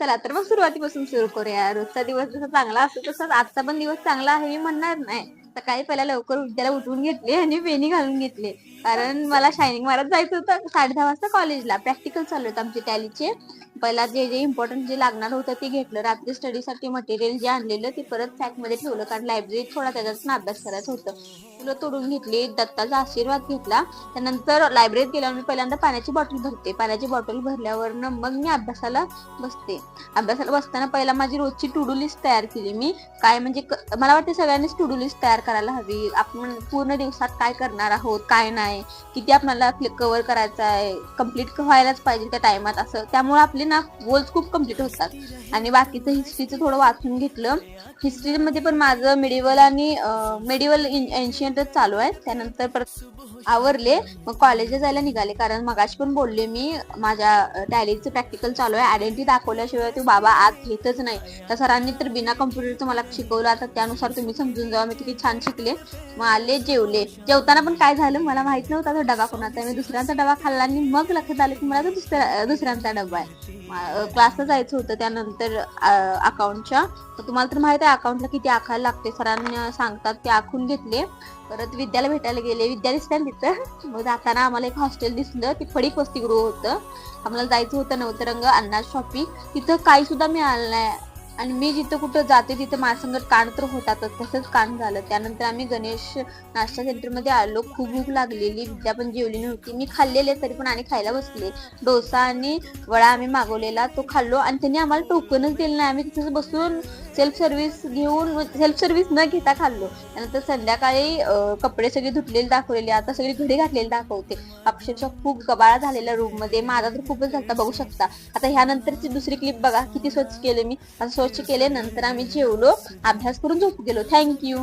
चला तर मग सुरुवातीपासून सुरू करूया. रोजचा दिवस जसा चांगला असतो तसाच आजचा पण दिवस चांगला आहे मी म्हणणार नाही. सकाळी पहिला लवकर उद्याला उठवून घेतले आणि वेणी घालून घेतले. कारण मला शायनिंग मारत जायचं होतं. साडे दहा वाजता कॉलेजला प्रॅक्टिकल चालू होतं आमचे टॅलीचे पहिला जे जे इम्पॉर्टंट जे लागणार होतं ते घेतलं. रात्री स्टडीसाठी मटेरियल जे आणलेलं ते परत सॅकमध्ये ठेवलं. कारण लायब्ररीत थोडा त्याच्यातून अभ्यास करायचं होतं. फुलं तोडून घेतली. दत्ताचा आशीर्वाद घेतला. त्यानंतर लायब्ररीत गेल्यावर मी पहिल्यांदा पाण्याची बॉटल भरते. पाण्याची बॉटल भरल्यावर मग मी अभ्यासाला बसते. अभ्यासाला बसताना पहिला माझी रोजची टुडू लिस्ट तयार केली मी. काय म्हणजे मला वाटते सगळ्यांनीच टुडू लिस्ट तयार करायला हवी. आपण पूर्ण दिवसात काय करणार आहोत? काय नाही? किती आपल्याला कव्हर करायचं आहे. कंप्लीट व्हायलाच पाहिजे त्या टायमात असं. त्यामुळे आपले ना गोल्स खूप कंप्लीट होतात. आणि बाकीचं हिस्ट्रीचं थोडं वाचून घेतलं. हिस्ट्रीमध्ये पण माझं मेडिवल आणि मेडिवल एन्शियंटच चालू आहे. त्यानंतर परत आवरले. मग कॉलेजला जायला निघाले. कारण मगाशी पण बोलले मी माझ्या टॅलीचं प्रॅक्टिकल चालू आहे. आयडेंटिटी दाखवल्याशिवाय ते बाबा आत घेतच नाही. तर सरांनी तर बिना कम्प्युटरचं मला शिकवलं. आता त्यानुसार तुम्ही समजून जावा. मी किती छान शिकले. मग आले जेवले. जेवताना पण काय झालं? मला माहिती नव्हता तो डबा कोणाचा मी दुसऱ्यांचा डबा खाल्ला आणि मग लक्षात आलं की मला तो दुसऱ्या दुसऱ्यांचा डबा आहे. क्लासला जायचं होतं त्यानंतर अकाउंटच्या तर तुम्हाला तर माहीत आहे अकाउंटला किती आखायला लागते. सरांना सांगतात ते आखून घेतले. परत विद्याला भेटायला गेले. विद्या दिसल्या तिथं. मग जाताना आम्हाला एक हॉस्टेल दिसलं. ते फडीक वसतिगृह होतं. आम्हाला जायचं होतं नवतरंग अण्णा शॉपिंग तिथं काही सुद्धा मिळालं नाही. आणि मी जिथं कुठं जाते तिथं माझ्यासंगत कान तर होतातच. तसंच कान झालं. त्यानंतर आम्ही गणेश नाश्ता सेंटरमध्ये आलो. खूप भूक लागलेली. विद्या पण जेवली नव्हती. मी खाल्लेले तरी पण आणि खायला बसले. डोसा आणि वडा आम्ही मागवलेला. तो खाल्लो आणि त्यांनी आम्हाला टोकनच दिलं नाही. आम्ही तिथं बसून सेल्फ सर्व्हिस घेऊन म्हणजे सेल्फ सर्व्हिस न घेता खाल्लो. त्यानंतर संध्याकाळी कपडे सगळे धुतलेले दाखवलेले आता सगळी घडी घातलेली दाखवते. अक्षरशः खूप गबाळा झालेला रूममध्ये. माझा तर खूपच झालता बघू शकता. आता ह्यानंतरची दुसरी क्लिप बघा. किती स्वच्छ केले मी. आता स्वच्छ केले नंतर आम्ही जेवलो अभ्यास करून झोप गेलो. थँक्यू